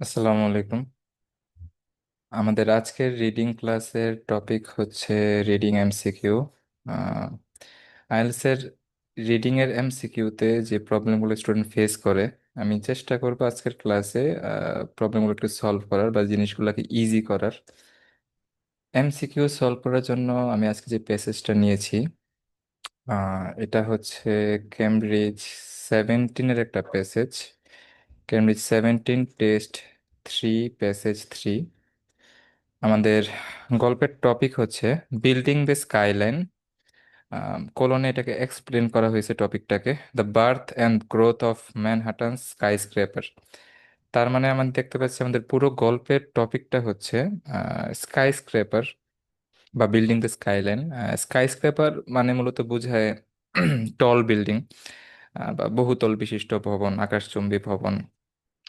আসসালামু আলাইকুম। আমাদের আজকের রিডিং ক্লাসের টপিক হচ্ছে রিডিং এমসিকিউ আইএলটিএস এর রিডিং এর এমসিকিউতে যে প্রবলেমগুলো স্টুডেন্ট ফেস করে, আমি চেষ্টা করব আজকের ক্লাসে প্রবলেমগুলো একটু সলভ করার বা জিনিসগুলোকে ইজি করার। এমসিকিউ সলভ করার জন্য আমি আজকে যে প্যাসেজটা নিয়েছি এটা হচ্ছে ক্যামব্রিজ সেভেন্টিনের একটা passage Cambridge seventeen test three passage three আমাদের গল্পের টপিক হচ্ছে বিল্ডিং দ্য স্কাইলাইন কোলনে এটাকে এক্সপ্লেন করা হয়েছে টপিকটাকে the birth and growth of Manhattan skyscraper তার মানে আমরা দেখতে পাচ্ছি আমাদের পুরো গল্পের টপিকটা হচ্ছে স্কাই স্ক্রেপার বা building the skyline skyscraper মানে মূলত বোঝায় টল বিল্ডিং বা বহুতল বিশিষ্ট ভবন, আকাশচুম্বী ভবন।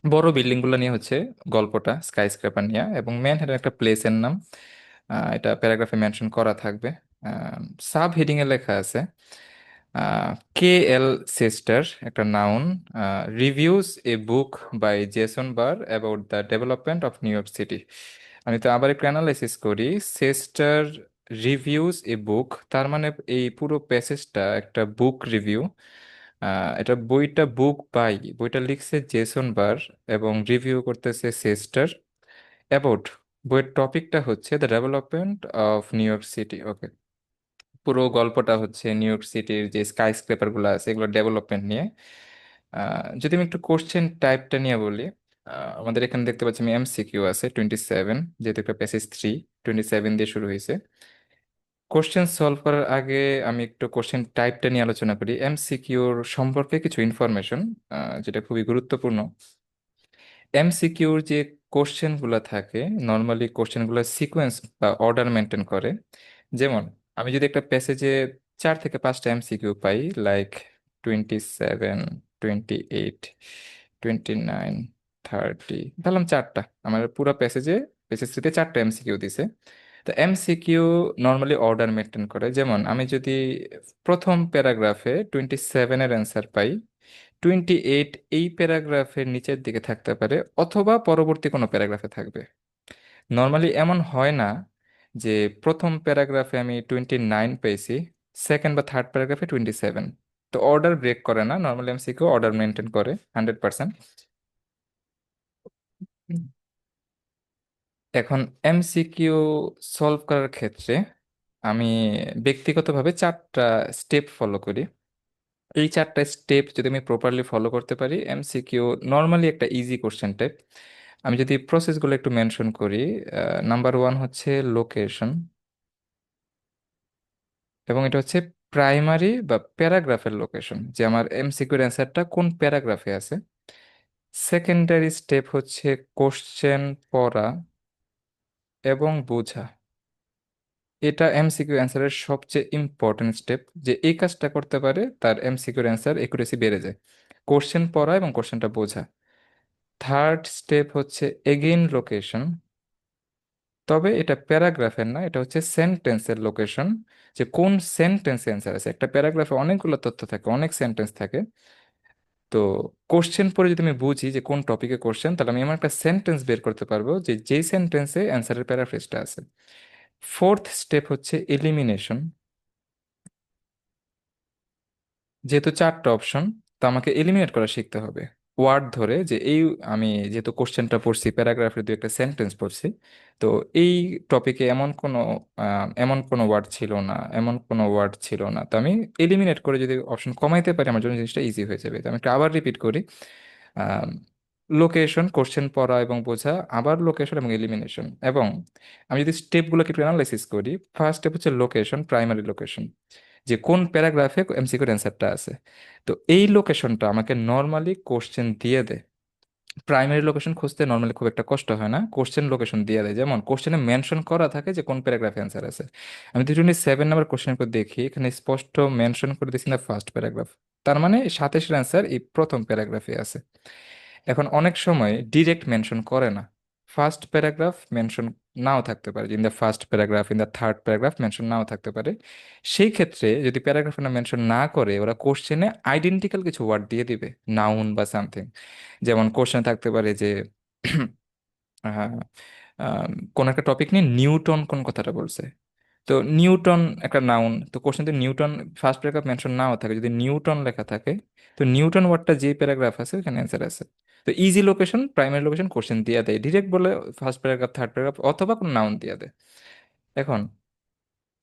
বড় বিল্ডিংগুলো নিয়ে হচ্ছে গল্পটা স্কাই স্ক্র্যাপার নিয়ে। এবং ম্যানহাটন একটা প্লেসের নাম এটা প্যারাগ্রাফে মেনশন করা থাকবে। সাব হেডিং এ লেখা আছে কে এল সিস্টার একটা noun reviews a book by Jason Barr about the development of New York City আমি তো আবার একটু অ্যানালাইসিস করি। সিস্টার রিভিউজ এ বুক তার মানে এই পুরো প্যাসেজটা একটা বুক রিভিউ এটা বইটা বুক বাই বইটা লিখছে জেসন বার এবং রিভিউ করতেছে সেস্টার অ্যাবাউট বইয়ের টপিকটা হচ্ছে the development of New York City okay পুরো গল্পটা হচ্ছে নিউ ইয়র্ক সিটির যে স্কাই স্ক্রেপারগুলো আছে, এগুলো ডেভেলপমেন্ট নিয়ে। যদি আমি একটু কোশ্চেন টাইপটা নিয়ে বলি আমাদের এখানে দেখতে পাচ্ছি আমি এমসিকিউ আছে টোয়েন্টি সেভেন যেহেতু একটা প্যাসেজ থ্রি টোয়েন্টি সেভেন দিয়ে শুরু হয়েছে। কোশ্চেন সলভ করার আগে আমি একটু কোশ্চেন টাইপটা নিয়ে আলোচনা করি। এমসিকিউর সম্পর্কে কিছু ইনফরমেশন যেটা খুবই গুরুত্বপূর্ণ। এমসিকিউর যে কোশ্চেনগুলা থাকে নর্মালি কোশ্চেনগুলা সিকোয়েন্স বা অর্ডার মেনটেন করে। যেমন, আমি যদি একটা প্যাসেজে চার থেকে পাঁচটা এমসিকিউ পাই like twenty seven twenty eight twenty nine thirty ধরলাম চারটা। আমার পুরো প্যাসেজে প্যাসেজ থ্রিতে চারটা এমসিকিউ দিছে। তো এমসিকিউ নর্মালি অর্ডার মেনটেন করে। যেমন, আমি যদি প্রথম প্যারাগ্রাফে টোয়েন্টি সেভেনের অ্যান্সার পাই টোয়েন্টি এইট এই প্যারাগ্রাফের নিচের দিকে থাকতে পারে, অথবা পরবর্তী কোনো প্যারাগ্রাফে থাকবে। নর্মালি এমন হয় না যে প্রথম প্যারাগ্রাফে আমি টোয়েন্টি নাইন পেয়েছি সেকেন্ড বা থার্ড প্যারাগ্রাফে টোয়েন্টি সেভেন তো অর্ডার ব্রেক করে না নর্মালি এমসিকিউ অর্ডার মেনটেন করে হান্ড্রেড পার্সেন্ট এখন এমসিকিউ সলভ করার ক্ষেত্রে আমি ব্যক্তিগতভাবে চারটা স্টেপ ফলো করি। এই চারটা স্টেপ যদি আমি প্রপারলি ফলো করতে পারি এমসিকিউ নর্মালি একটা ইজি কোশ্চেন টাইপ আমি যদি প্রসেসগুলো একটু মেনশন করি নাম্বার ওয়ান হচ্ছে লোকেশন এবং এটা হচ্ছে প্রাইমারি বা প্যারাগ্রাফের লোকেশন যে আমার এমসিকিউর অ্যান্সারটা কোন প্যারাগ্রাফে আছে। সেকেন্ডারি স্টেপ হচ্ছে কোশ্চেন পড়া। এবং বোঝা। এটা এমসিকিউ অ্যান্সারের সবচেয়ে ইম্পর্টেন্ট স্টেপ যে এই কাজটা করতে পারে তার এমসিকিউর অ্যান্সার একুরেসি বেড়ে যায়। কোশ্চেন পড়া এবং কোশ্চেনটা বোঝা। থার্ড স্টেপ হচ্ছে এগেইন লোকেশন তবে এটা প্যারাগ্রাফের না, এটা হচ্ছে সেন্টেন্সের লোকেশন যে কোন সেন্টেন্সে অ্যান্সার আছে? একটা প্যারাগ্রাফে অনেকগুলো তথ্য থাকে, অনেক সেন্টেন্স থাকে। তো কোশ্চেন পরে যদি আমি বুঝি যে কোন টপিকে কোশ্চেন তাহলে আমি আমার একটা সেন্টেন্স বের করতে পারব যে যেই সেন্টেন্সে অ্যান্সারের প্যারাফ্রেজটা আছে। ফোর্থ স্টেপ হচ্ছে এলিমিনেশন যেহেতু চারটা অপশন তো আমাকে এলিমিনেট করা শিখতে হবে। ওয়ার্ড ধরে যে এই আমি যেহেতু কোশ্চেনটা পড়ছি, প্যারাগ্রাফের দু একটা সেন্টেন্স পড়ছি, তো এই টপিকে এমন কোনো এমন কোনো ওয়ার্ড ছিল না, এমন কোনো ওয়ার্ড ছিল না। তো আমি এলিমিনেট করে যদি অপশন কমাইতে পারি, আমার জন্য জিনিসটা ইজি হয়ে যাবে। তো আমি একটা আবার রিপিট করি লোকেশন কোশ্চেন পড়া এবং বোঝা, আবার লোকেশন এবং এলিমিনেশন এবং আমি যদি স্টেপগুলোকে একটু অ্যানালাইসিস করি ফার্স্ট স্টেপ হচ্ছে লোকেশন প্রাইমারি লোকেশন যে কোন প্যারাগ্রাফে এমসিকিউর অ্যান্সারটা আছে। তো এই লোকেশনটা আমাকে নর্মালি কোশ্চেন দিয়ে দেয়। প্রাইমারি লোকেশন খুঁজতে নর্মালি খুব একটা কষ্ট হয় না। কোশ্চেন লোকেশন দিয়ে দেয়। যেমন কোশ্চেনে মেনশন করা থাকে যে কোন প্যারাগ্রাফে অ্যান্সার আছে। আমি টোয়েন্টি সেভেন নাম্বার কোশ্চেন করে দেখি। এখানে স্পষ্ট মেনশন করে দিয়েছি না ফার্স্ট প্যারাগ্রাফ তার মানে সাতাশের অ্যান্সার এই প্রথম প্যারাগ্রাফে আছে। এখন অনেক সময় ডিরেক্ট মেনশন করে না। ফার্স্ট প্যারাগ্রাফ মেনশন নাও থাকতে পারে in the first paragraph in the third paragraph mention নাও থাকতে পারে। সেই ক্ষেত্রে যদি প্যারাগ্রাফে না মেনশন না করে, ওরা কোশ্চেনে আইডেন্টিক্যাল কিছু ওয়ার্ড দিয়ে দিবে নাউন বা সামথিং যেমন কোশ্চেনে থাকতে পারে যে কোন একটা টপিক নিয়ে নিউটন কোন কথাটা বলছে? তো নিউটন একটা নাউন তো কোশ্চেনতে নিউটন ফার্স্ট প্যারাগ্রাফ মেনশন নাও থাকে, যদি নিউটন লেখা থাকে, তো নিউটন ওয়ার্ডটা যে প্যারাগ্রাফ আছে, ওখানে অ্যান্সার আছে। তো easy location primary location question দিয়ে দেয় ডিরেক্ট বলে ফার্স্ট প্যারাগ্রাফ থার্ড প্যারাগ্রাফ অথবা কোনো নাউন দিয়ে দেয়। এখন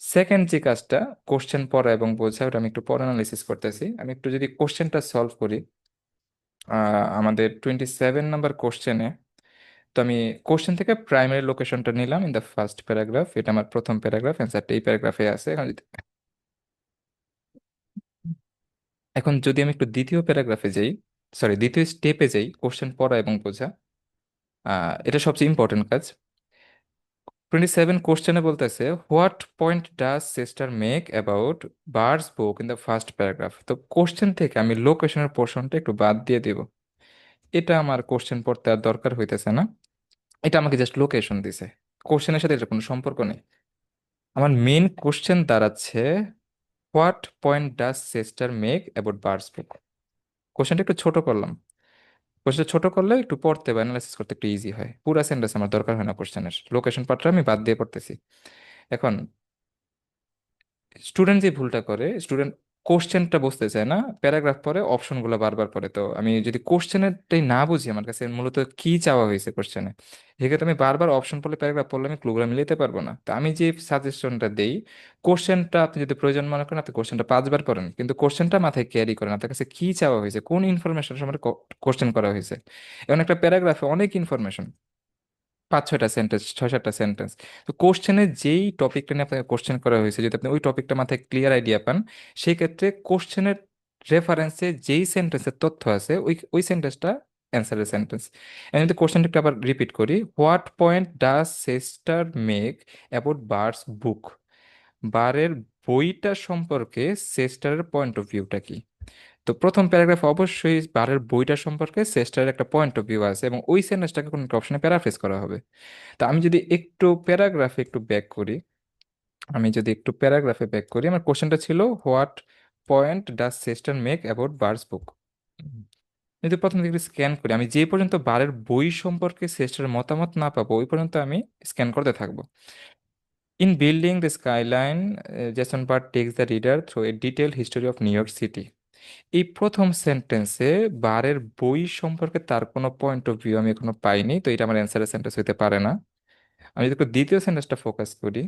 সেকেন্ড যে কাজটা কোশ্চেন পড়া এবং বোঝা, ওটা আমি একটু পরে অ্যানালাইসিস করতেছি। আমি একটু যদি কোশ্চেনটা সলভ করি আমাদের টোয়েন্টি সেভেন নাম্বার কোশ্চেনে তো আমি কোশ্চেন থেকে প্রাইমারি লোকেশনটা নিলাম ইন দ্য ফার্স্ট প্যারাগ্রাফ এটা আমার প্রথম প্যারাগ্রাফ অ্যান্সারটা এই প্যারাগ্রাফে আছে। এখন যদি আমি একটু দ্বিতীয় প্যারাগ্রাফে যাই সরি দ্বিতীয় স্টেপে যাই কোশ্চেন পড়া এবং বোঝা এটা সবচেয়ে ইম্পর্টেন্ট কাজ। টোয়েন্টি সেভেন কোশ্চেনে বলতেছে what point does Sister make about Barr's book in the first paragraph তো কোশ্চেন থেকে আমি লোকেশনের পোর্শনটা একটু বাদ দিয়ে দিব। এটা আমার কোশ্চেন পড়তে আর দরকার হইতেছে না। এটা আমাকে জাস্ট লোকেশন দিছে। কোশ্চেনের সাথে এটা কোনো সম্পর্ক নেই। আমার মেন কোশ্চেন দাঁড়াচ্ছে what point does Sister make about Barr's book কোশ্চেনটা একটু ছোট করলাম। কোশ্চেনটা ছোট করলে একটু পড়তে বা অ্যানালাইসিস করতে একটু ইজি হয়। পুরা সেন্টেন্স আমার দরকার হয় না কোশ্চেনের লোকেশন পার্টটা আমি বাদ দিয়ে পড়তেছি। এখন স্টুডেন্ট যে ভুলটা করে স্টুডেন্ট কোশ্চেনটা বুঝতে চায় না, প্যারাগ্রাফ পরে অপশনগুলো বারবার পড়ে। তো আমি যদি কোশ্চেনেরটাই না বুঝি, আমার কাছে মূলত কি চাওয়া হয়েছে কোশ্চেনে, সেক্ষেত্রে আমি বারবার অপশন পড়লে, প্যারাগ্রাফ পড়লে আমি ক্লুগুলো মিলাতে পারব না। তো আমি যে সাজেশনটা দেই, কোশ্চেনটা আপনি যদি প্রয়োজন মনে করেন, আপনি কোশ্চেনটা পাঁচবার পড়েন, কিন্তু কোশ্চেনটা মাথায় ক্যারি করেন, আপনার কাছে কি চাওয়া হয়েছে, কোন ইনফরমেশন সম্পর্কে কোশ্চেন করা হয়েছে। এমন একটা প্যারাগ্রাফে অনেক ইনফরমেশন পাঁচ ছয়টা সেন্টেন্স ছয় সাতটা সেন্টেন্স তো কোশ্চেনে যেই টপিকটা নিয়ে আপনাকে কোশ্চেন করা হয়েছে, যদি আপনি ওই টপিকটা মাথায় ক্লিয়ার আইডিয়া পান, সেই ক্ষেত্রে কোশ্চেনের রেফারেন্সে যেই সেন্টেন্সের তথ্য আছে, ওই ওই সেন্টেন্সটা অ্যান্সারের সেন্টেন্স আমি যদি কোশ্চেনটা আবার রিপিট করি what point does Sister make about Barr's book বারের বইটা সম্পর্কে সেস্টারের পয়েন্ট অফ ভিউটা কি? তো প্রথম প্যারাগ্রাফে অবশ্যই বারের বইটা সম্পর্কে সেস্টারের একটা পয়েন্ট অফ ভিউ আছে এবং ওই সেন্টেন্সটাকে কোনো একটা অপশনে প্যারাফ্রেজ করা হবে। তো আমি যদি একটু প্যারাগ্রাফে একটু ব্যাক করি, আমি যদি একটু প্যারাগ্রাফে ব্যাক করি, আমার কোশ্চেনটা ছিল what point does Sister make about Barr's book যদি প্রথম দিকে স্ক্যান করি, আমি যে পর্যন্ত বারের বই সম্পর্কে সেস্টারের মতামত না পাবো, ওই পর্যন্ত আমি স্ক্যান করতে থাকব। In building the skyline Jason Barr takes the reader through a detail history of New York City এই প্রথম সেন্টেন্সে বারের বই সম্পর্কে তার কোনো পয়েন্ট অফ ভিউ আমি এখনও পাইনি, তো এটা আমার অ্যান্সারের সেন্টেন্স হইতে পারে না। আমি যদি দ্বিতীয় সেন্টেন্সটা ফোকাস করি,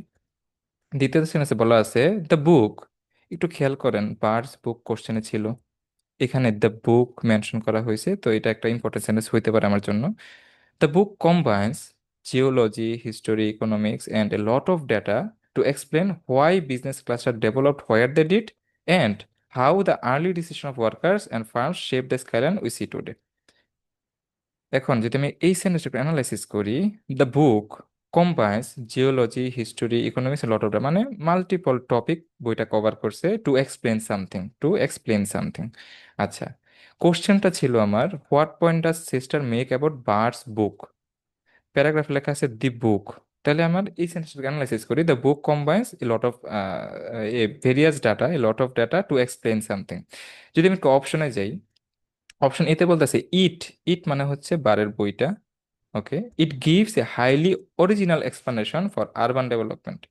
দ্বিতীয় সেন্টেন্সে বলা আছে দ্য বুক একটু খেয়াল করেন বার্স বুক কোশ্চেনে ছিল। এখানে দ্য বুক মেনশন করা হয়েছে, তো এটা একটা ইম্পর্টেন্ট সেন্টেন্স হইতে পারে আমার জন্য। The book combines geology history economics and a lot of data to explain why business cluster developed where they did and how the early decision of workers and firms shape the skyline we see today এখন যদি আমি এই সেন্টেন্সটাকে analysis করি the book combines geology history economics lot of মানে multiple topic বইটা cover করছে to explain something to explain something আচ্ছা কোশ্চেনটা ছিল আমার what point does Sister make about Barr's book paragraph লেখা আছে দি বুক তাহলে আমার এই সেন্টেন্সটাকে অ্যানালাইসিস করি। The book combines a lot of a various data a lot of data to explain something যদি আমি একটু অপশনে যাই অপশন এতে বলতেছে ইট ইট মানে হচ্ছে বারের বইটা okay it gives a highly original explanation for urban development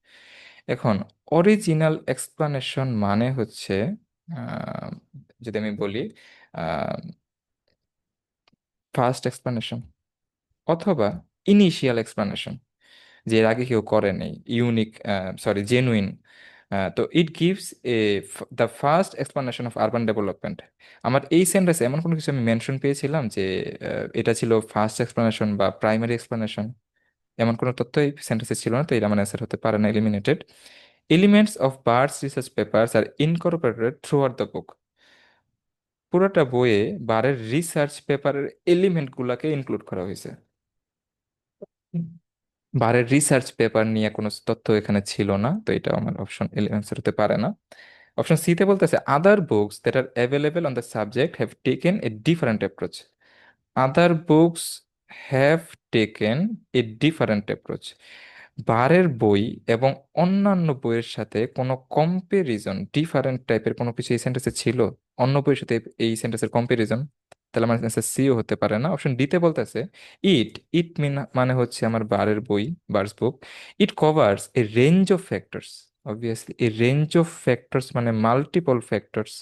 এখন অরিজিনাল এক্সপ্লানেশন মানে হচ্ছে যদি আমি বলি ফার্স্ট এক্সপ্লানেশন অথবা ইনিশিয়াল এক্সপ্লানেশন যে এর আগে কেউ করে নেই ইউনিক সরি জেনুইন তো it gives a the first explanation of urban development আমার এই সেন্টেন্সে এমন কোনো কিছু আমি মেনশন পেয়েছিলাম যে এটা ছিল ফার্স্ট এক্সপ্লানেশন বা প্রাইমারি এক্সপ্লানেশন এমন কোনো তথ্য এই সেন্টেন্সে ছিল না, তো এটা আমার অ্যান্সার হতে পারে না eliminated elements of Barr's research papers are incorporated throughout the book পুরোটা বইয়ে বারের রিসার্চ পেপারের এলিমেন্ট গুলাকে ইনক্লুড করা হয়েছে। বারের রিসার্চ পেপার নিয়ে কোনো তথ্য এখানে ছিল না, তো এটা আমার অপশন অ্যান্সার হতে পারে না। অপশন সি তে বলতেছে other books that are available on the subject have taken a different approach other books have taken a different approach বারের বই এবং অন্যান্য বইয়ের সাথে কোনো কম্পেরিজন ডিফারেন্ট টাইপের কোনো কিছু এই সেন্টেন্সে ছিল? অন্য বইয়ের সাথে এই সেন্টেন্সের কম্পারিজন তাহলে আমার অ্যান্সার সিও হতে পারে না। অপশন ডিতে বলতেছে ইট ইট মিন মানে হচ্ছে আমার বারের বই, Barr's book. It covers a range of factors obviously a range of factors মানে মাল্টিপল ফ্যাক্টরস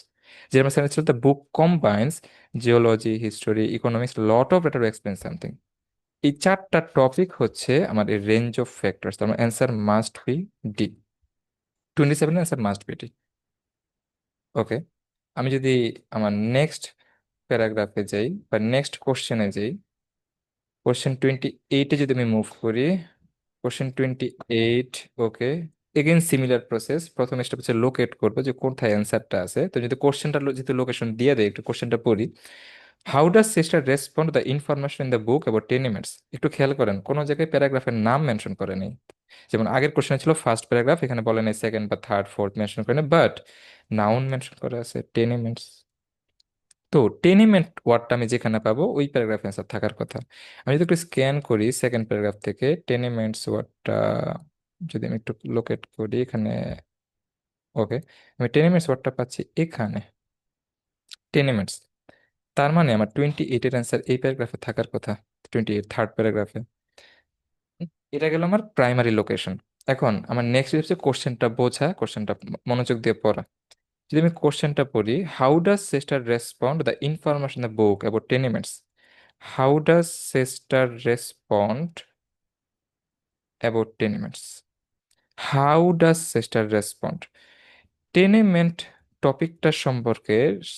যেরকম sense the book combines geology history economics lot of data explain something এই চারটা টপিক হচ্ছে আমার এই রেঞ্জ অফ ফ্যাক্টরস তার answer must be D twenty seven answer must be D okay আমি যদি আমার নেক্সট প্যারাগ্রাফে যাই বা নেক্সট কোশ্চেনে যাই। কোশ্চেন টোয়েন্টি এইটে যদি আমি মুভ করি question twenty eight okay again similar process প্রথমে স্টেপ হচ্ছে লোকেট করব যে কোথায় অ্যান্সারটা আছে। তো যদি কোশ্চেনটা যদি লোকেশন দিয়ে দেয় একটু কোশ্চেনটা পড়ি। How does Sister respond the information in the book about tenements একটু খেয়াল করেন, কোনো জায়গায় প্যারাগ্রাফের নাম মেনশন করে নেই। যেমন আগের কোশ্চেন ছিল ফার্স্ট প্যারাগ্রাফ এখানে বলে সেকেন্ড বা থার্ড ফোর্থ মেনশন করে নেই বাট নাউন মেনশন করা আছে টেনিমেন্টস তো টেনিমেন্ট ওয়ার্ডটা আমি যেখানে পাবো, ওই প্যারাগ্রাফ অ্যান্সার থাকার কথা। আমি যদি একটু স্ক্যান করি সেকেন্ড প্যারাগ্রাফ থেকে টেনিমেন্টস ওয়ার্ডটা যদি আমি একটু লোকেট করি এখানে ওকে আমি টেনিমেন্টস ওয়ার্ডটা পাচ্ছি এখানে টেনিমেন্টস তার মানে আমার টোয়েন্টি এইটের অ্যান্সার এই প্যারাগ্রাফে থাকার কথা টোয়েন্টি এইট থার্ড প্যারাগ্রাফে এটা গেল আমার প্রাইমারি লোকেশন এখন আমার নেক্সট হচ্ছে কোশ্চেনটা বোঝা কোশ্চেনটা মনোযোগ দিয়ে পড়া। যদি আমি কোশ্চেনটা পড়ি how does Sister respond the information the book about tenements how does Sister respond about tenements how does Sister respond tenement টপিকটা সম্পর্কে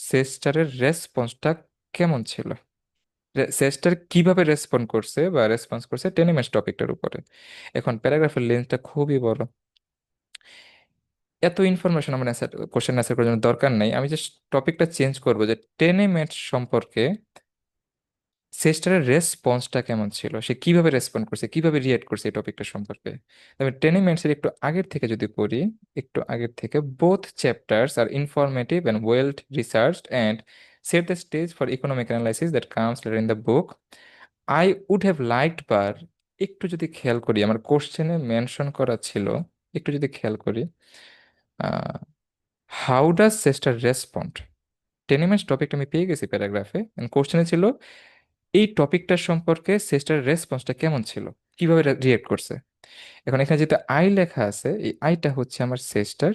সিস্টারের রেসপন্সটা কেমন ছিল? সেস্টার কীভাবে রেসপন্ড করছে বা রেসপন্স করছে টেনিমেন্টস টপিকটার উপরে? এখন প্যারাগ্রাফের লেন্থটা খুবই বড়। এত ইনফরমেশন আমার অ্যান্সার কোশ্চেন অ্যান্সার করার জন্য দরকার নেই। আমি জাস্ট টপিকটা চেঞ্জ করব যে টেনিমেন্টস সম্পর্কে সেস্টারের রেসপন্সটা কেমন ছিল? সে কীভাবে রেসপন্ড করছে? কীভাবে রিয়েক্ট করছে এই টপিকটা সম্পর্কে? তবে টেনিমেন্টসের একটু আগের থেকে যদি পড়ি, একটু আগের থেকে both chapters are informative and well researched and set the stage for analysis that comes later in the book. I would have liked Barr একটু যদি খেয়াল করি, আমার কোশ্চেনে মেনশন করা ছিল, একটু যদি খেয়াল করি how does Sister respond tenements টপিকটা আমি পেয়ে গেছি প্যারাগ্রাফে কোশ্চেনে ছিল, এই টপিকটার সম্পর্কে সিস্টার রেসপন্সটা কেমন ছিল? কীভাবে রিয়েক্ট করছে? এখন এখানে যেহেতু আই লেখা আছে, এই আইটা হচ্ছে আমার sister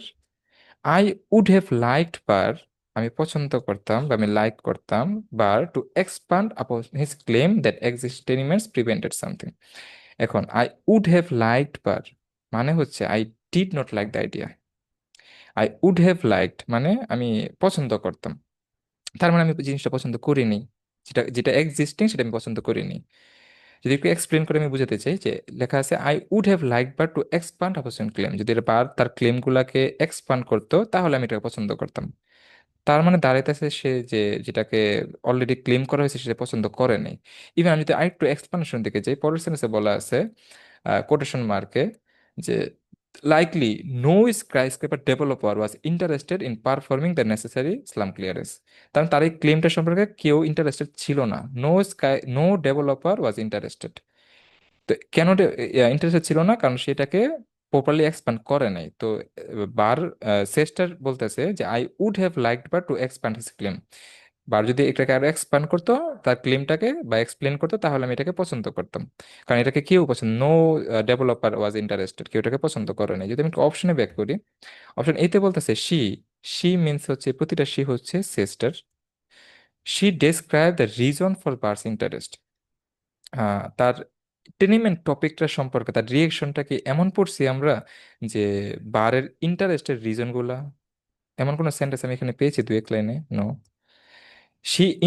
I would have liked Barr আমি পছন্দ করতাম বা আমি লাইক করতাম Barr to expand upon his claim that existing tenements prevented something এখন I would have liked Barr মানে হচ্ছে I did not like the idea I would have liked মানে আমি পছন্দ করতাম। তার মানে আমি জিনিসটা পছন্দ করিনি। যেটা যেটা এক্সিস্টিং সেটা আমি পছন্দ করিনি। যদি একটু এক্সপ্লেন করে আমি বুঝাতে চাই যে লেখা আছে I would have like Barr to expand upon claim যদি এটা বার, তার ক্লেমগুলোকে এক্সপান্ড করতো, তাহলে আমি এটাকে পছন্দ করতাম। তার মানে দাঁড়াইতেছে সে যে, যেটাকে অলরেডি ক্লেম করা হয়েছে, সেটা পছন্দ করে নাই। ইভেন আমি যদি আরেকটু এক্সপ্লেনেশন দিকে যাই, পরের সেন্টেন্সে বলা আছে কোটেশন মার্কে যে likely no skyscraper developer was interested in performing the necessary slum clearance কারণ তার এই ক্লেমটা সম্পর্কে কেউ ইন্টারেস্টেড ছিল না। No sky no developer was interested তো কেন ইন্টারেস্টেড ছিল না? কারণ সেটাকে প্রপারলি এক্সপ্যান্ড করে নাই। তো বার সেস্টার বলতেছে যে I would have liked Barr to expand his claim Barr যদি এটাকে আরও এক্সপ্যান্ড করতো, তার ক্লেমটাকে বা এক্সপ্লেন করতো, তাহলে আমি এটাকে পছন্দ করতাম। কারণ এটাকে কেউ পছন্দ নো ডেভেলপার ওয়াজ ইন্টারেস্টেড কেউ এটাকে পছন্দ করে নাই। যদি আমি অপশনে ব্যাক করি অপশন এতে বলতেছে শি শি মিনস হচ্ছে, প্রতিটা শি হচ্ছে Sister she describe the reason for Barr's interest তার টেনিমেন্ট টপিকটা সম্পর্কে, তার রিয়েকশনটা কি এমন পড়ছি আমরা যে বারের ইন্টারেস্টের রিজনগুলা এমন কোনো সেন্টেন্স আমি এখানে পেয়েছি দু এক লাইনে? No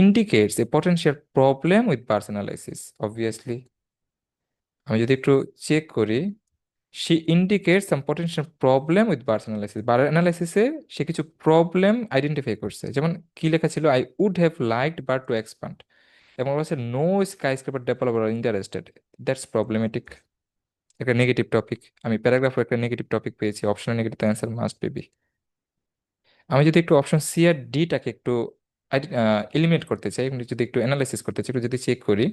indicates a potential problem with Barr's analysis obviously আমি যদি একটু চেক করি she indicate some potential problem with Barr's analysis Barr সে কিছু প্রবলেম আইডেন্টিফাই করছে। যেমন কি লেখা ছিল? I would have liked Barr to expand এবং বলছে no skyscraper developer are interested that's problematic একটা নেগেটিভ টপিক আমি প্যারাগ্রাফে একটা নেগেটিভ টপিক পেয়েছি। Optional negative answer must be আমি যদি একটু অপশন সি আর ডিটাকে একটু এলিমিনেট করতে চাই। যদি একটু অ্যানালাইসিস করতে চাই, একটু যদি চেক করি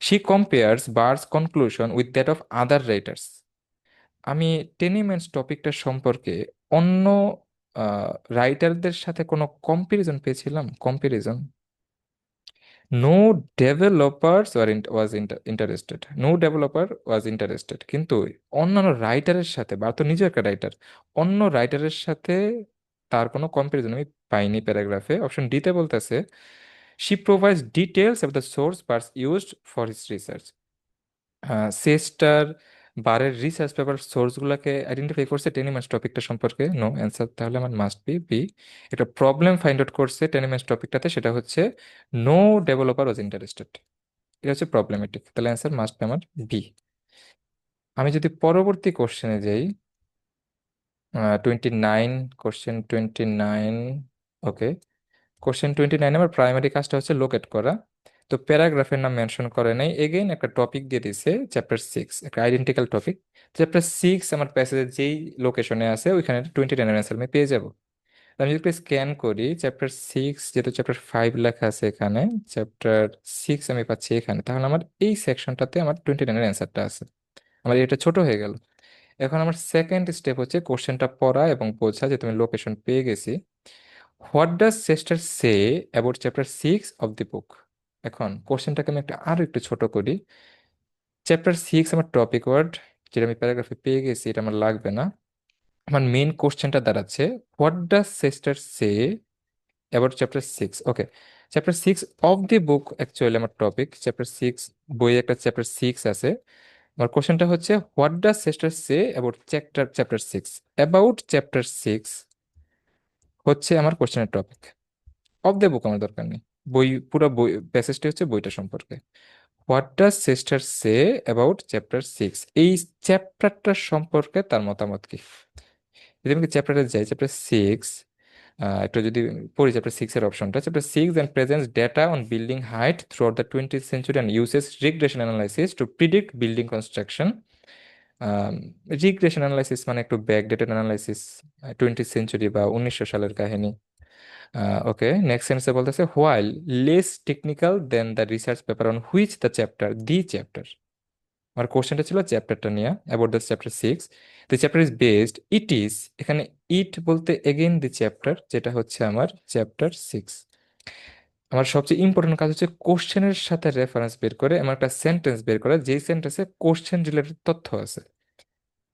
she compares Barr's conclusion with that of other writers আমি টেনিমেন্টস টপিকটা সম্পর্কে অন্য রাইটারদের সাথে কোনো কম্পারিজন পেয়েছিলাম? Comparison no developers were was interested no developer was interested কিন্তু অন্যান্য রাইটারের সাথে বা তো নিজের একটা রাইটার অন্য রাইটারের সাথে তার কোনো কম্পারিজন আমি পাইনি প্যারাগ্রাফে। অপশন ডিতে বলতেছে she provides details of the sources used for his research Sester বারের রিসার্চ পেপার সোর্সগুলোকে আইডেন্টিফাই করছে টেনিম্যান্স টপিকটা সম্পর্কে। নো অ্যান্সার তাহলে আমার মাস্ট বি বি একটা প্রবলেম ফাইন্ড আউট করছে টেনিম্যান্স টপিকটাতে সেটা হচ্ছে নো ডেভেলপার ওয়াজ ইন্টারেস্টেড এটা হচ্ছে প্রবলেমেটিক তাহলে অ্যান্সার মাস্ট বি আমার বি আমি যদি পরবর্তী কোশ্চেনে যাই twenty nine question twenty nine okay question twenty nine আমার প্রাইমারি কাজটা হচ্ছে লোকেট করা। তো প্যারাগ্রাফের নাম মেনশন করে নাই। এগেইন একটা টপিক দিয়ে দিছে চ্যাপ্টার সিক্স একটা আইডেন্টিক্যাল টপিক চ্যাপ্টার সিক্স আমার প্যাসেজের যেই লোকেশনে আছে, ওইখানে টোয়েন্টি নাইনের অ্যান্সার আমি পেয়ে যাব। আমি যদি স্ক্যান করি চ্যাপ্টার সিক্স যেহেতু চ্যাপ্টার ফাইভ লেখা আছে এখানে চ্যাপ্টার সিক্স আমি পাচ্ছি এখানে, তাহলে আমার এই সেকশনটাতে আমার টোয়েন্টি নাইনের অ্যান্সারটা আছে। আমার এটা ছোট হয়ে গেল। এখন আমার সেকেন্ড স্টেপ হচ্ছে কোশ্চেনটা পড়া এবং বোঝা যে তুমি লোকেশন পেয়ে গেছি। What does Sester say about chapter six of the book এখন কোশ্চেনটাকে আমি একটা আরও একটু ছোট করি। চ্যাপ্টার সিক্স আমার টপিক ওয়ার্ড যেটা আমি প্যারাগ্রাফে পেয়ে গেছি, এটা আমার লাগবে না। আমার মেন কোশ্চেনটা দাঁড়াচ্ছে what does Sester say about chapter six okay chapter six of the book actually আমার টপিক চ্যাপ্টার সিক্স বইয়ে একটা চ্যাপ্টার সিক্স আছে। আমার কোশ্চেনটা হচ্ছে what does Sester say about chapter chapter six about chapter six হচ্ছে আমার কোশ্চেনের টপিক অফ দ্য বুক আমার দরকার নেই। বই, পুরো বই প্যাসেজটি হচ্ছে বইটা সম্পর্কে। What does sister say about chapter six এই চ্যাপ্টারটা সম্পর্কে তার মতামত কি? যদি আমি চ্যাপ্টারে যাই চ্যাপ্টার সিক্স একটু যদি পড়ি চ্যাপ্টার সিক্স এর অপশনটা chapter six and presents data on building height throughout the twenty century and uses regression analysis to predict building construction regression analysis মানে একটু back backdated analysis twenty century বা উনিশশো সালের কাহিনী। ওকে নেক্সট সেন্টেন্সে বলতেছে while less technical than the research paper on which the chapter the chapter আমার কোশ্চেনটা ছিল চ্যাপ্টারটা নিয়ে about the chapter six the chapter is based it is এখানে ইট বলতে এগেইন দি চ্যাপ্টার যেটা হচ্ছে আমার চ্যাপ্টার সিক্স আমার সবচেয়ে ইম্পর্টেন্ট কাজ হচ্ছে কোশ্চেনের সাথে রেফারেন্স বের করে, আমার একটা সেন্টেন্স বের করা, যেই সেন্টেন্সে কোশ্চেন রিলেটেড তথ্য আছে।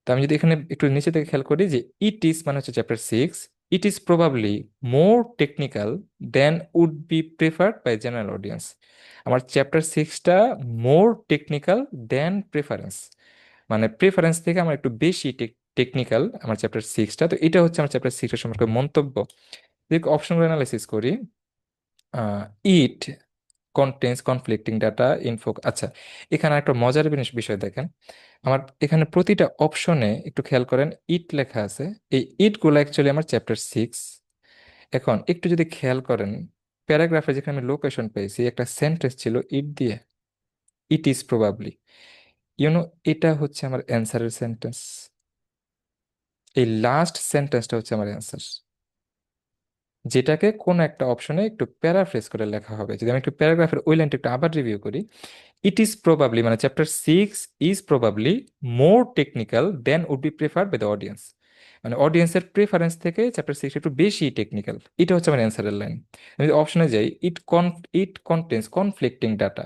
তো আমি যদি এখানে একটু নিচে থেকে খেয়াল করি যে ইট ইজ মানে হচ্ছে chapter six it is probably more technical than would be preferred by general audience আমার চ্যাপ্টার সিক্সটা মোর টেকনিক্যাল দেন প্রেফারেন্স মানে প্রেফারেন্স থেকে আমার একটু বেশি টেকনিক্যাল আমার চ্যাপ্টার সিক্সটা তো এটা হচ্ছে আমার চ্যাপ্টার সিক্সের সম্পর্কে মন্তব্য। যদি অপশনগুলো অ্যানালাইসিস করি it contains conflicting data info আচ্ছা এখানে একটা মজার জিনিস বিষয় দেখেন। আমার এখানে প্রতিটা অপশনে একটু খেয়াল করেন ইট লেখা আছে। এই ইটগুলো অ্যাকচুয়ালি আমার চ্যাপ্টার সিক্স এখন একটু যদি খেয়াল করেন প্যারাগ্রাফে যেখানে আমি লোকেশন পেয়েছি, একটা সেন্টেন্স ছিল ইট দিয়ে। ইট ইজ প্রবাবলি ইউনো এটা হচ্ছে আমার অ্যান্সারের সেন্টেন্স এই লাস্ট সেন্টেন্সটা হচ্ছে আমার অ্যান্সার যেটাকে কোনো একটা অপশনে একটু প্যারাফ্রেজ করে লেখা হবে। যদি আমি একটু প্যারাগ্রাফের ওই লাইনটা একটু আবার রিভিউ করি ইট ইজ প্রবাবলি মানে chapter six is probably more technical than would be prefer by the audience মানে অডিয়েন্সের প্রেফারেন্স থেকে চ্যাপ্টার সিক্স একটু বেশি টেকনিক্যাল এটা হচ্ছে আমার অ্যান্সারের লাইন আমি অপশনে যাই it con it contains conflicting data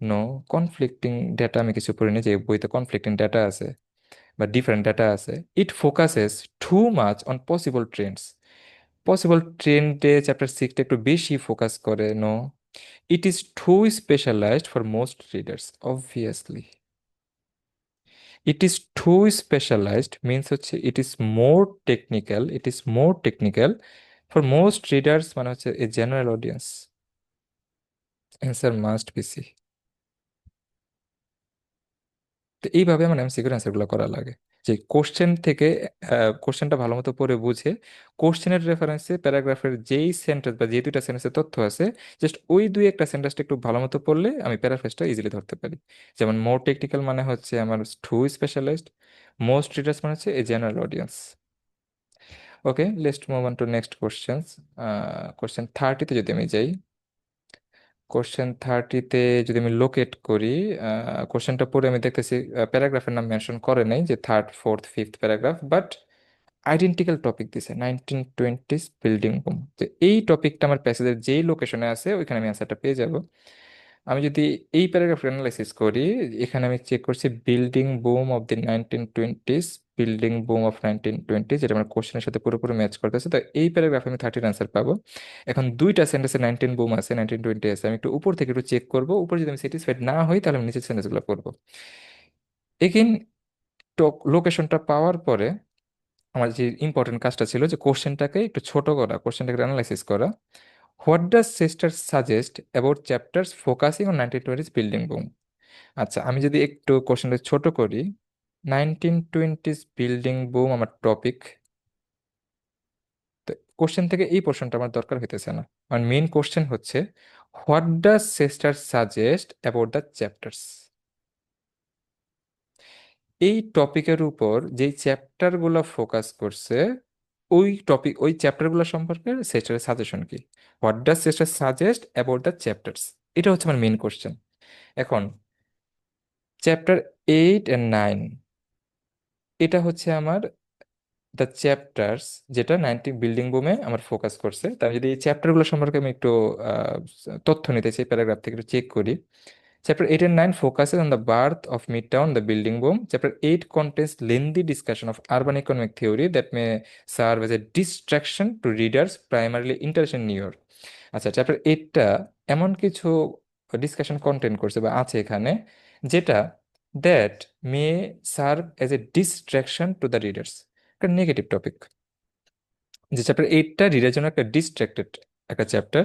no conflicting data আমি কিছু পড়িনি যে বইতে কনফ্লিক্টিং ডাটা আছে বা ডিফারেন্ট ডাটা আছে। It focuses too much on possible trends possible ট্রেন্ডে চ্যাপ্টার সিক্সটা একটু বেশি ফোকাস করে no it is too specialized for most readers obviously it is too specialized means হচ্ছে it is more technical it is more technical for most readers মানে হচ্ছে a general audience answer must be C তো এইভাবে আমার এমসিকিউর অ্যান্সারগুলো করা লাগে। যে কোশ্চেন থেকে কোশ্চেনটা ভালো মতো পড়ে বুঝে কোশ্চেনের রেফারেন্সে প্যারাগ্রাফের যেই সেন্টেন্স বা যে দুইটা সেন্টেন্সের তথ্য আছে জাস্ট ওই দুই একটা সেন্টেন্সটা একটু ভালো মতো পড়লে আমি প্যারাফ্রেজটা ইজিলি ধরতে পারি। যেমন মোর টেকনিক্যাল মানে হচ্ছে আমার টু স্পেশালাইজড মোস্ট রিডার্স মানে হচ্ছে a general audience okay let's move on to next questions question থার্টিতে যদি আমি যাই কোশ্চেন থার্টিতে যদি আমি লোকেট করি কোশ্চেনটা পড়ে আমি দেখতেছি প্যারাগ্রাফের নাম মেনশন করে নাই যে third fourth fifth paragraph but identical topic দিছে নাইনটিন টোয়েন্টিস বিল্ডিং বুম তো এই টপিকটা আমার প্যাসেজের যেই লোকেশনে আছে, ওইখানে আমি অ্যান্সারটা পেয়ে যাব। আমি যদি এই প্যারাগ্রাফ অ্যানালাইসিস করি, এখানে আমি চেক করছি building boom of the nineteen twenties building boom of nineteen twenty যেটা আমার কোশ্চেনের সাথে পুরোপুরি ম্যাচ করতেছে, তো এই প্যারাগ্রাফে আমি থার্টির আনসার পাবো। এখন দুইটা সেন্টেন্সে নাইনটিন বুম আছে নাইনটিন টোয়েন্টি আছে, আমি একটু উপর থেকে একটু চেক করব, উপর যদি আমি স্যাটিসফাইড না হই, তাহলে আমি নিচের সেন্টেন্সগুলো করব এগেন লোকেশনটা পাওয়ার পরে আমার যে ইম্পর্টেন্ট কাজটা ছিল, যে কোশ্চেনটাকে একটু ছোট করা কোশ্চেনটাকে অ্যানালাইসিস করা। What does sister suggest about chapters focusing on nineteen twenties building boom আচ্ছা আমি যদি একটু কোশ্চেনটা ছোট করি নাইনটিন টোয়েন্টিস বিল্ডিং বুম আমার টপিক তো কোশ্চেন থেকে এই পোর্শনটা আমার দরকার হইতেছে না। আমার মেইন কোশ্চেন হচ্ছে what does sister suggest about the chapters এই টপিকের উপর যেই চ্যাপ্টারগুলো ফোকাস করছে, ওই টপিক ওই চ্যাপ্টারগুলো সম্পর্কে সিস্টারের সাজেশন কি? What does sister suggest about the chapters এটা হচ্ছে আমার মেইন কোশ্চেন এখন চ্যাপ্টার এইট অ্যান্ড নাইন এটা হচ্ছে আমার দ্য চ্যাপ্টার্স যেটা নাইনটিন বিল্ডিং বোমে আমার ফোকাস করছে। তার যদি এই চ্যাপ্টারগুলো সম্পর্কে আমি একটু তথ্য নিতে চাই প্যারাগ্রাফ থেকে একটু চেক করি। Chapter eight and nine focus on the birth of midtown the building boom chapter eight contains lengthy discussion of urban economic theory that may serve as a distraction to readers primarily interest in New York আচ্ছা chapter এইটটা এমন কিছু discussion content করছে বা আছে এখানে, যেটা that may serve as a distraction to the readers একটা নেগেটিভ টপিক যে চ্যাপ্টার এইটটা রিডার জন্য একটা ডিস্ট্রাক্টেড একটা চ্যাপ্টার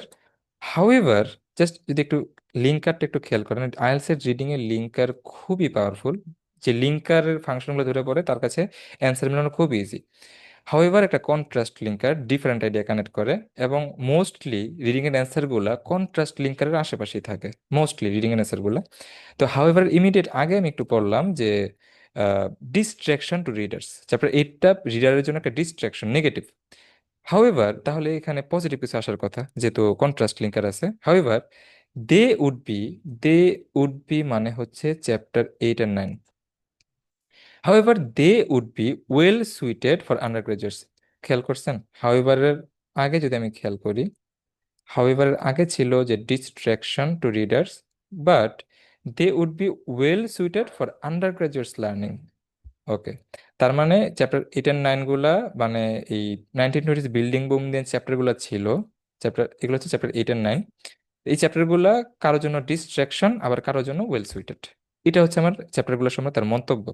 হাউএভার জাস্ট যদি একটু লিঙ্কারটা একটু খেয়াল করেন আইএলসের রিডিংয়ের লিঙ্কার খুবই পাওয়ারফুল যে লিঙ্কারের ফাংশনগুলো ধরে পড়ে, তার কাছে অ্যান্সার মেলানো খুব ইজি হাউএভার একটা contrast linker different idea connect করে এবং মোস্টলি রিডিং এর অ্যান্সারগুলো কন্ট্রাস্ট লিঙ্কারের আশেপাশেই থাকে মোস্টলি রিডিং এর অ্যান্সারগুলো তো হাউএভার ইমিডিয়েট আগে আমি একটু পড়লাম যে ডিস্ট্রাকশন টু রিডার্স চ্যাপ্টার এইটটা রিডারের জন্য একটা ডিস্ট্রাকশন নেগেটিভ হাউএভার তাহলে এখানে পজিটিভ কিছু আসার কথা, যেহেতু কন্ট্রাস্ট লিঙ্কার আছে। However they would be they would be মানে হচ্ছে chapter eight and nine however they would be well suited for undergraduates খেয়াল করছেন? হাউএভারের আগে যদি আমি খেয়াল করি হাউএভারের আগে ছিল যে distraction to readers but they would be well suited for undergraduates learning okay তার মানে চ্যাপ্টার এইট অ্যান্ড নাইনগুলা মানে এই নাইনটিন টোয়েন্টিস বিল্ডিং বুম দিয়ে চ্যাপ্টারগুলো ছিল চ্যাপ্টার এগুলো হচ্ছে চ্যাপ্টার এইট অ্যান্ড নাইন এই চ্যাপ্টারগুলা কারোর জন্য ডিস্ট্রাকশন আবার কারোর জন্য ওয়েল সুইটেড এটা হচ্ছে আমার চ্যাপ্টারগুলোর সম্বন্ধে তার মন্তব্য।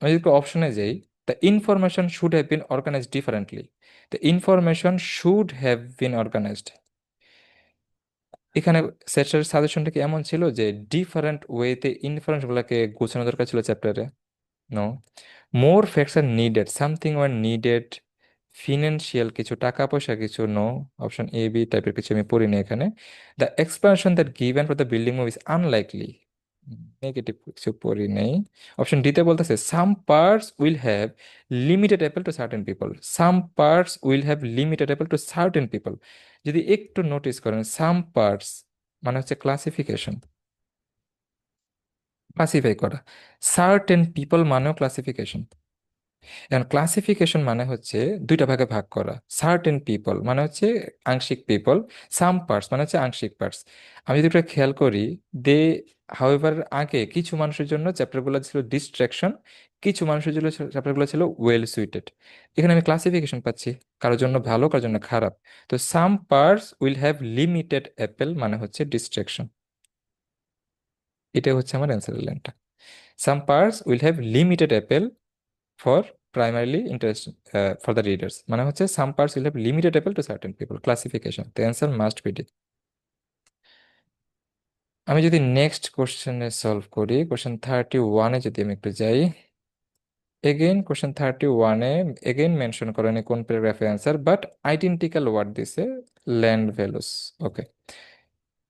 আমি যদি অপশনে যাই the information should have been organized differently the information should have been organized এখানে সেটার সাজেশনটা কি এমন ছিল যে ডিফারেন্ট ওয়েতে ইনফরমেশনগুলোকে গোছানো দরকার ছিল চ্যাপ্টারে no more facts are needed something were needed financial কিছু টাকা পয়সা কিছু নো অপশন এ বি টাইপের কিছু আমি পড়িনি এখানে। The explanation that given for the building move is unlikely negative কিছু পড়ি নেই অপশন ডিতে বলতেছে some parts will have limited appeal to certain people some parts will have limited appeal to certain people যদি একটু নোটিস করেন some parts মানে হচ্ছে ক্লাসিফিকেশন ক্লাসিফাই করা। সার্টেন পিপল মানেও ক্লাসিফিকেশন এখন ক্লাসিফিকেশন মানে হচ্ছে দুইটা ভাগে ভাগ করা। সার্টেন পিপল মানে হচ্ছে আংশিক পিপল সাম পার্টস মানে হচ্ছে আংশিক পার্টস আমি যদি একটা খেয়াল করি দে হাউএভার আগে কিছু মানুষের জন্য চ্যাপ্টারগুলো ছিল ডিস্ট্রাকশন কিছু মানুষের জন্য চ্যাপ্টারগুলো ছিল ওয়েল সুইটেড এখানে আমি ক্লাসিফিকেশন পাচ্ছি, কারোর জন্য ভালো, কারোর জন্য খারাপ। তো some parts will have limited appeal মানে হচ্ছে ডিস্ট্রাকশন এটা হচ্ছে আমার অ্যান্সারের লাইনটা some parts will have limited appeal for primarily interest for the readers মানে হচ্ছে some parts will have limited appeal to certain people classification the answer must be D আমি যদি নেক্সট কোশ্চেনে সলভ করি কোশ্চেন থার্টি ওয়ানে যদি আমি একটু যাই এগেইন কোশ্চেন থার্টি ওয়ানে এগেইন মেনশন করেনি কোন প্যারাগ্রাফে অ্যান্সার বাট আইডেন্টিক্যাল ওয়ার্ড দিছে land values okay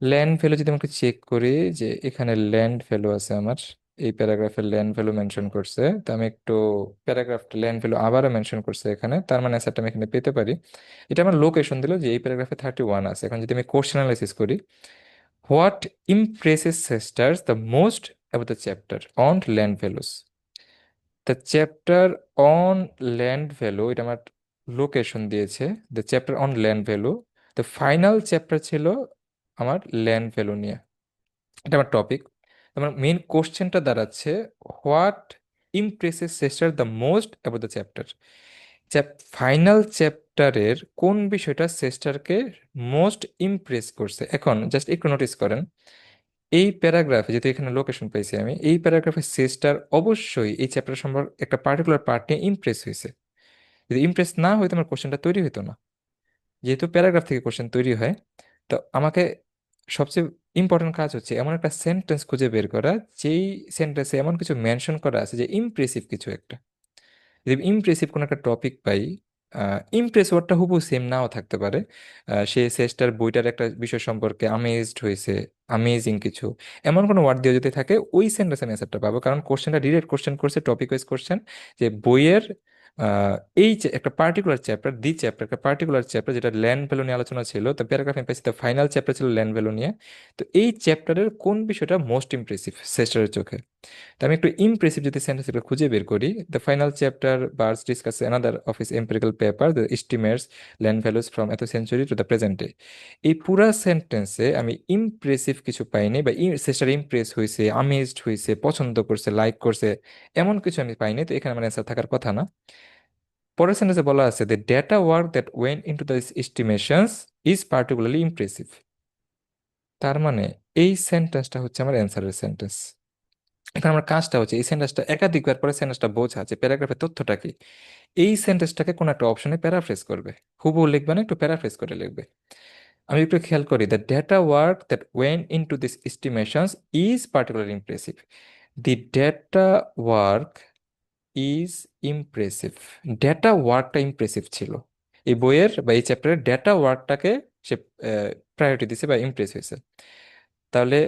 land value যদি আমাকে চেক করি, যে এখানে ল্যান্ড ভ্যালু আছে আমার এই প্যারাগ্রাফের ল্যান্ড ভ্যালু মেনশন করছে। তো আমি একটু প্যারাগ্রাফটা ল্যান্ড ভ্যালু আবারও মেনশন করছে এখানে। তার মানে অ্যান্সারটা আমি এখানে পেতে পারি। এটা আমার লোকেশন দিল যে এই প্যারাগ্রাফে থার্টি ওয়ান আছে। এখন যদি আমি কোশ্চেন অ্যানালাইসিস করি what impresses sister's the most about the chapter on land values the chapter on land value এটা আমার লোকেশন দিয়েছে। The chapter on land value the final chapter ছিল আমার ল্যান্ড ভ্যালু নিয়ে। এটা আমার টপিক আমার মেইন কোশ্চেনটা দাঁড়াচ্ছে what impresses sister the most about the chapter final চ্যাপ্টারের কোন বিষয়টা সিস্টারকে মোস্ট ইমপ্রেস করছে? এখন জাস্ট একটু নোটিস করেন, এই প্যারাগ্রাফে যেহেতু এখানে লোকেশন পেয়েছি আমি, এই প্যারাগ্রাফে সিস্টার অবশ্যই এই চ্যাপ্টার সম্পর্কে একটা পার্টিকুলার পার্ট নিয়ে ইমপ্রেস হয়েছে। যদি ইমপ্রেস না হইতো, আমার কোশ্চেনটা তৈরি হতো না। যেহেতু প্যারাগ্রাফ থেকে কোশ্চেন তৈরি হয়, তো আমাকে সবচেয়ে ইম্পর্টেন্ট কাজ হচ্ছে এমন একটা সেন্টেন্স খুঁজে বের করা, যেই সেন্টেন্সে এমন কিছু মেনশন করা আছে যে ইমপ্রেসিভ কিছু একটা। যদি ইমপ্রেসিভ কোনো একটা টপিক পাই ইমপ্রেস ওয়ার্ডটা হুবহু সেম নাও থাকতে পারে। সে শেষটার বইটার একটা বিষয় সম্পর্কে আমেজড হয়েছে আমেজিং কিছু, এমন কোনো ওয়ার্ড দিয়ে যদি থাকে, ওই সেন্টেন্সের অ্যান্সারটা পাবো। কারণ কোশ্চেনটা ডিরেক্ট কোশ্চেন করছে টপিক ওয়াইজ কোশ্চেন যে বইয়ের এই একটা পার্টিকুলার চ্যাপ্টার দি চ্যাপ্টার একটা পার্টিকুলার চ্যাপ্টার যেটা ল্যান্ড ভ্যালু নিয়ে আলোচনা ছিল তো প্যারাগ্রাফ আমি পাইছি ফাইনাল চ্যাপ্টার ছিল ল্যান্ড ভ্যালু নিয়ে। তো এই চ্যাপ্টারের কোন বিষয়টা মোস্ট ইমপ্রেসিভ সেস্টারের চোখে? তো আমি একটু ইমপ্রেসিভ যদি সেন্টেন্স খুঁজে বের করি the final chapter bars discuss another of his empirical paper the estimates land values from এত century to the present day এই পুরা সেন্টেন্সে আমি ইমপ্রেসিভ কিছু পাইনি বা সেস্টার ইমপ্রেস হয়েছে আমেজড হয়েছে পছন্দ করছে লাইক করছে, এমন কিছু আমি পাইনি, তো এখানে আমার অ্যান্সার থাকার কথা না। পরের সেন্টেন্সে বলা আছে the data work that went into the estimations is particularly impressive তার মানে এই সেন্টেন্সটা হচ্ছে আমার অ্যান্সারের সেন্টেন্স এখন আমার কাজটা হচ্ছে, এই সেন্টেন্সটা একাধিকবার পরে সেন্টেন্সটা বোঝা যে প্যারাগ্রাফের তথ্যটা কি? এই সেন্টেন্সটাকে কোনো একটা অপশনে প্যারাফ্রেজ করবে। হুবহু লিখবে না, একটু প্যারাফ্রেজ করে লিখবে। আমি একটু খেয়াল করি the data work that went in to this estimations is particular impressive the data work is impressive data ওয়ার্কটা ইমপ্রেসিভ ছিল। এই বইয়ের বা এই চ্যাপ্টারের ডেটা ওয়ার্কটাকে সে প্রায়োরিটি দিছে বা ইমপ্রেস হয়েছে। তাহলে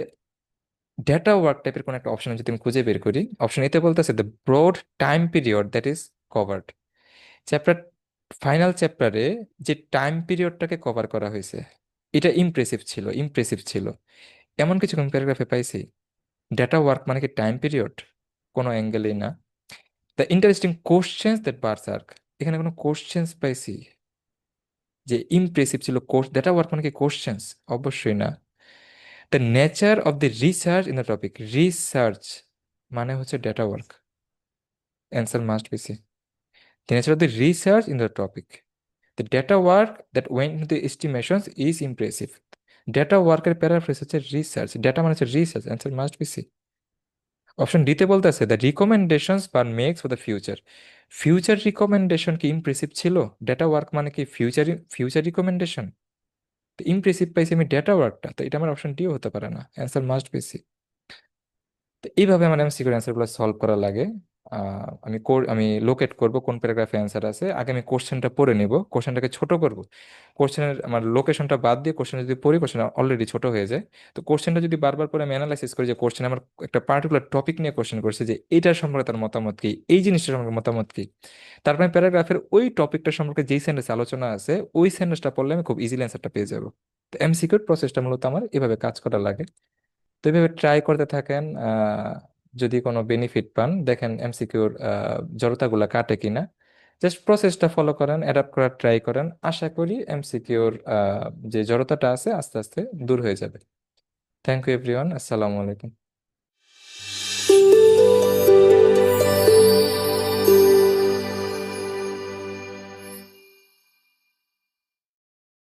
ডেটা ওয়ার্ক টাইপের কোনো একটা অপশন যদি আমি খুঁজে বের করি। অপশন এতে বলতেছে the broad time period that is covered chapter final চ্যাপ্টারে যে টাইম পিরিয়ডটাকে কভার করা হয়েছে, এটা ইমপ্রেসিভ ছিল ইমপ্রেসিভ ছিল। এমন কিছু কোন প্যারাগ্রাফে পাইছি। ডেটা ওয়ার্ক মানে কি টাইম পিরিয়ড কোনো অ্যাঙ্গেলেই না। The interesting questions that are এখানে কোনো কোশ্চেন্স পাইছি। যে ইমপ্রেসিভ ছিল কোর্স ডেটা ওয়ার্ক মানে কি কোশ্চেন্স অবশ্যই না। The nature of the research in the topic research মানে হচ্ছে data work answer must be C the nature of the research in the topic the data work that went in the estimations is impressive data ওয়ার্কের paraphrase হচ্ছে research data মানে হচ্ছে research answer must be C option ডিতে বলতেছে the recommendations bar makes for the future future recommendation কি impressive ছিল? Data work মানে কি ফিউচার ফিউচার রিকমেন্ডেশন তো ইমপ্রেসিভ পাইছি আমি ডেটা ওয়ার্কটা তো এটা আমার অপশন ডিও হতে পারে না অ্যান্সার মাস্ট বেশি তো এইভাবে আমার এমসিকিউর অ্যান্সারগুলো সলভ করা লাগে। আমি আমি লোকেট করব কোন প্যারাগ্রাফে অ্যান্সার আছে। আগে আমি কোশ্চেনটা পড়ে নিব। কোশ্চেনটাকে ছোট করব। কোশ্চেনের আমার লোকেশনটা বাদ দিয়ে কোশ্চেন যদি পড়ি কোশ্চেন অলরেডি ছোট হয়ে যায়। তো কোশ্চেনটা যদি বারবার পরে আমি অ্যানালাইসিস করি যে কোশ্চেন আমার একটা পার্টিকুলার টপিক নিয়ে কোশ্চেন করছে যে এইটার সম্পর্কে তার মতামত কি? এই জিনিসটার সম্পর্কে মতামত কি? তারপরে প্যারাগ্রাফের ওই টপিকটা সম্পর্কে যেই সেন্টেন্স আলোচনা আছে, ওই সেন্টেন্সটা পড়লে আমি খুব ইজিলি অ্যান্সারটা পেয়ে যাব। তো এমসিকিউর প্রসেসটা মূলত আমার এভাবে কাজ করা লাগে। তো এভাবে ট্রাই করতে থাকেন যদি কোনো বেনিফিট পান, দেখেন এমসিকিউর জড়তাগুলো কাটে কিনা জাস্ট প্রসেসটা ফলো করেন অ্যাডাপ্ট করার ট্রাই করেন, আশা করি এমসিকিউর যে জড়তাটা আছে, আস্তে আস্তে দূর হয়ে যাবে। থ্যাংক ইউ এভরিওয়ান আসসালামু আলাইকুম